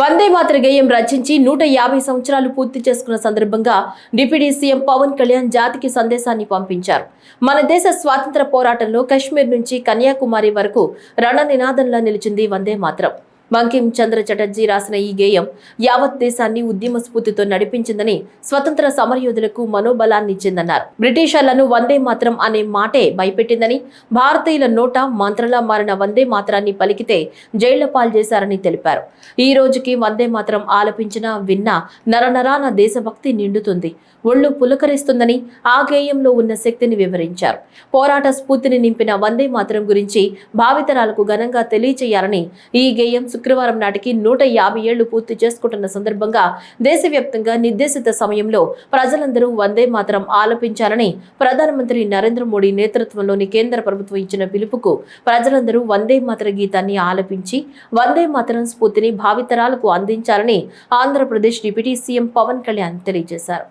వందే మాతర గేయం రచించి నూట యాభై సంవత్సరాలు పూర్తి చేసుకున్న సందర్భంగా డిప్యూటీ సీఎం పవన్ కళ్యాణ్ జాతికి సందేశాన్ని పంపించారు. మన దేశ స్వాతంత్ర పోరాటంలో కశ్మీర్ నుంచి కన్యాకుమారి వరకు రణ నినాదంలా నిలిచింది వందే మాతరం. బంకిం చంద్ర చటర్జీ రాసిన ఈ గేయం యావత్ దేశాన్ని ఉద్యమ స్ఫూర్తితో నడిపించిందని స్వతంత్ర సమరయోధులకు మనోబలాన్ని ఇచ్చిందన్నారు బ్రిటిషర్లను వందే మాత్రం అనే మాటే భయపెట్టిందని భారతీయుల నోట మంత్రలా మారిన వందే మాత్రాన్ని పలికితే జైళ్ళ పాలు చేశారని తెలిపారు. ఈ రోజుకి వందే మాత్రం ఆలపించిన విన్నా నరనరాన దేశభక్తి నిండుతుంది ఒళ్ళు పులకరిస్తుందని ఆ గేయంలో ఉన్న శక్తిని వివరించారు. పోరాట స్ఫూర్తిని నింపిన వందే మాత్రం గురించి భావితరాలకు ఘనంగా తెలియచేయాలని ఈ గేయం శుక్రవారం నాటికి నూట యాభై ఏళ్ళు పూర్తి చేసుకుంటున్న సందర్భంగా దేశవ్యాప్తంగా నిర్దేశిత సమయంలో ప్రజలందరూ వందే మాతరం ఆలపించాలని ప్రధానమంత్రి నరేంద్ర మోడీ నేతృత్వంలోని కేంద్ర ప్రభుత్వం ఇచ్చిన పిలుపుకు ప్రజలందరూ వందే మాతర గీతాన్ని ఆలపించి వందే మాతరం స్ఫూర్తిని భావితరాలకు అందించాలని ఆంధ్రప్రదేశ్ డిప్యూటీ సీఎం పవన్ కళ్యాణ్ తెలియజేశారు.